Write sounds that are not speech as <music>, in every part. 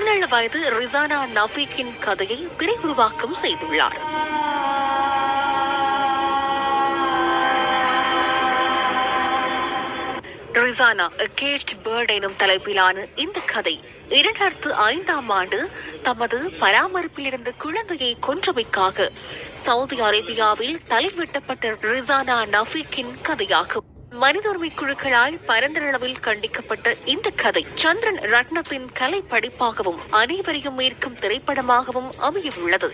பதினேழு வயது ரிசானா நஃபீக்கின் கதையை திரையுருவாக்கம் செய்துள்ளார். ரிசானா கேஜ் பேர்ட் எனும் தலைப்பிலான இந்த கதை இரண்டாயிரத்து ஐந்தாம் ஆண்டு தமது பராமரிப்பில் இருந்த குழந்தையை கொன்றமைக்காக சவுதி அரேபியாவில் தலைவெட்டப்பட்ட ரிசானா நஃபீக்கின் கதையாகும். மனித உரிமை குழுக்களால் பரந்தளவில் கண்டிக்கப்பட்ட இந்த கதை சந்திரன் ரத்னத்தின் கலை படிப்பாகவும் அனைவரையும் ஈர்க்கும் திரைப்படமாகவும் அமையவுள்ளது.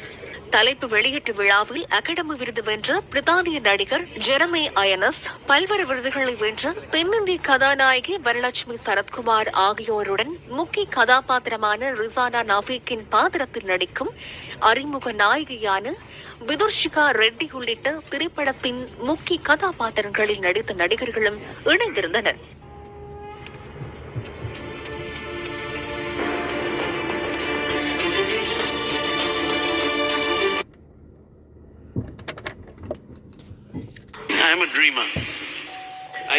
தலைப்பு வெளியீட்டு விழாவில் அகாடமி விருது வென்ற பிரித்தானிய நடிகர் ஜெரமே அயனஸ் பல்வேறு விருதுகளை வென்ற தென்னிந்திய கதாநாயகி வரலட்சுமி சரத்குமார் ஆகியோருடன் முக்கிய கதாபாத்திரமான ரிசானா நவீக்கின் பாத்திரத்தில் நடிக்கும் அறிமுக நாயகியான விதுர்ஷிகா ரெட்டி உள்ளிட்ட திரைப்படத்தின் முக்கிய கதாபாத்திரங்களில் நடித்த நடிகர்களும் இணைந்திருந்தனர்.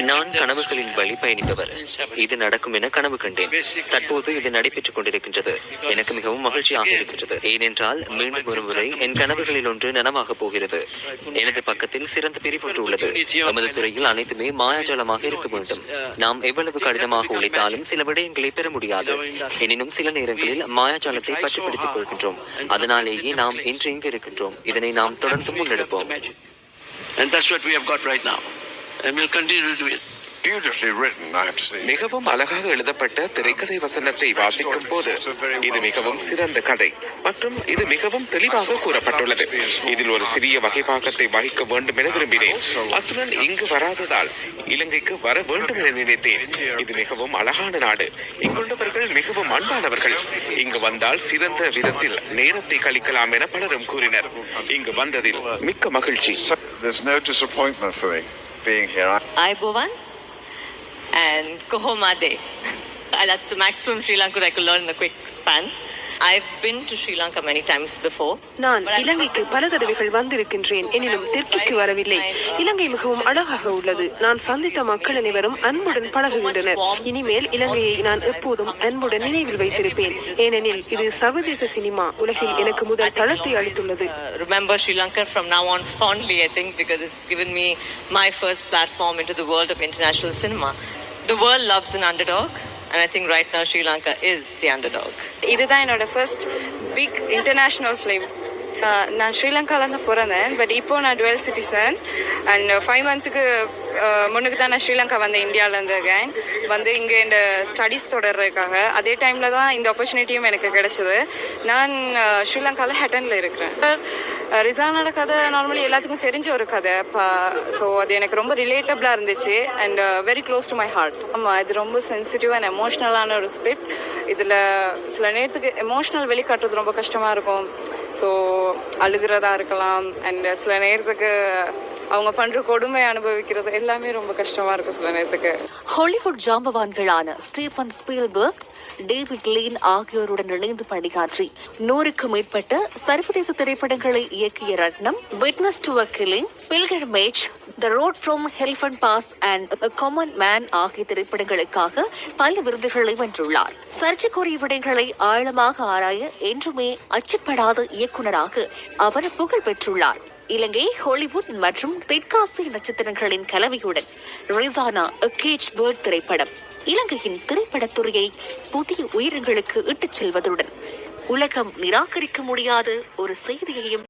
நான் கனவுகளின் வழி பயணிப்பவர் இது நடக்கும் என கனவு கண்டேன். தற்போது இது நடைபெற்றுக் கொண்டிருக்கின்றது. எனக்கு மிகவும் மகிழ்ச்சியாக இருக்கின்றது ஏனென்றால் மீண்டும் ஒரு முறை என் கனவுகளில் ஒன்று நனவாக போகிறது. எனது பக்கத்தில் சிறந்த பிரிவு ஒன்று உள்ளது. நமது துறையில் அனைத்துமே மாயாஜாலமாக இருக்க வேண்டும். நாம் எவ்வளவு கடினமாக உழைத்தாலும் சில விடயங்களை பெற முடியாது. எனினும் சில நேரங்களில் மாயாஜாலத்தை பற்றிப்பிடித்துக் கொள்கின்றோம். அதனாலேயே நாம் இன்று இங்கு இருக்கின்றோம். இதனை நாம் தொடர்ந்து முன்னெடுப்போம். And that's what we have got right now. And we'll continue to do it. Beautifully written, I have to say. மிகவும் அழகாக எழுதப்பட்ட திரைக்கதை வசனத்தை வாசிக்கும் போது இது மிகவும் சிறந்த கதை. மற்றும் இது மிகவும் தெளிவாக கூறப்பட்டுள்ளது. இதில் ஒரு சிறிய வகைப்பாகத்தை வகிக்க வேண்டும் என விரும்பினேன். அத்துடன் இங்கு வராததால் இலங்கைக்கு வர வேண்டும் என நினைத்தேன். இது மிகவும் அழகான நாடு. இங்குள்ளவர்கள் மிகவும் அன்பானவர்கள். இங்கு வந்தால் சிறந்த விதத்தில் நேரத்தை கழிக்கலாம் என பலரும் கூறினர். இங்கு வந்ததில் மிக்க மகிழ்ச்சி. There's no disappointment for me being here. Aibovan and Kohomade. <laughs> That's the maximum Sri Lanka I could learn in a quick span. I've been to Sri Lanka many times before. நான் but I've இலங்கைக்கு never பல been தடவைகள் வந்திருக்கின்றேன் எனினும் தெற்கிற்கு வரவில்லை இலங்கை மிகவும் அழகாக உள்ளது நான் சந்தித்த மக்கள் அனைவரும் அன்புடன் பழகுகின்றனர் இனிமேல் இலங்கையை நான் எப்போதும் அன்புடன் நினைவில் வைத்திருப்பேன் ஏனெனில் இது சர்வதேச சினிமா உலகில் எனக்கு முதல் தளத்தை அளித்துள்ளது Uh, remember Sri Lanka from now on fondly, I think, because it's given me my first platform into the world of international cinema. The world loves an underdog, and I think right now Sri Lanka is the underdog. இதுதான் என்னோட first big international film நான் ஸ்ரீலங்காலேருந்து பிறந்தேன் but இப்போ நான் twelve citizen and five மந்த்துக்கு முன்னுக்கு தான் நான் ஸ்ரீலங்கா வந்தேன் இந்தியாவிலேருந்து again. வந்து இங்கே இந்த ஸ்டடீஸ் தொடர்றதுக்காக. அதே டைமில் தான் இந்த ஆப்பர்ச்சுனிட்டியும் எனக்கு கிடைச்சது. நான் ஸ்ரீலங்காவில் ஹெட்டனில் இருக்கிறேன். ரிசானோட கதை நார்மலி எல்லாத்துக்கும் தெரிஞ்ச ஒரு கதை. ஸோ அது எனக்கு ரொம்ப ரிலேட்டபிளாக இருந்துச்சு. And very close to my heart ஆமாம் இது ரொம்ப சென்சிட்டிவ் அண்ட் எமோஷ்னலான ஒரு ஸ்கிரிப்ட் இதில் சில நேரத்துக்கு எமோஷ்னல் வெளிக்காட்டுறது ரொம்ப கஷ்டமாக இருக்கும். ஸோ அழுகிறதா இருக்கலாம். அண்ட் சில நேரத்துக்கு அவங்க பண்ற கொடுமை அனுபவிக்கிறது எல்லாமே ரொம்ப கஷ்டமாக இருக்கும் சில நேரத்துக்கு. ஹாலிவுட் ஜாம்பவான்களான ஸ்டீஃபன் ஸ்பீல்பர்க் டேவிட் லீன் ஆகியோருடன் இணைந்து பணியாற்றி நூறுக்கும் மேற்பட்ட சர்வதேச திரைப்படங்களை இயக்கிய Ratnam witness to a killing pilgrimage the road from elephant pass and common man ஆகிய திரைப்படங்களுக்காக பல விருதுகளை வென்றுள்ளார். சர்ச்சைக்குரிய விடயங்களை ஆழமாக ஆராய என்றுமே அச்சப்படாத இயக்குனராக அவர் புகழ் பெற்றுள்ளார். இலங்கை ஹாலிவுட் மற்றும் தெற்காசிய நட்சத்திரங்களின் கலவையுடன் ரிசானா கேஜ் பேர்ட் திரைப்படம். இலங்கையின் திரைப்படத்துறையை புதிய உயிரங்களுக்கு இட்டுச் செல்வதுடன் உலகம் நிராகரிக்க முடியாத ஒரு செய்தியையும்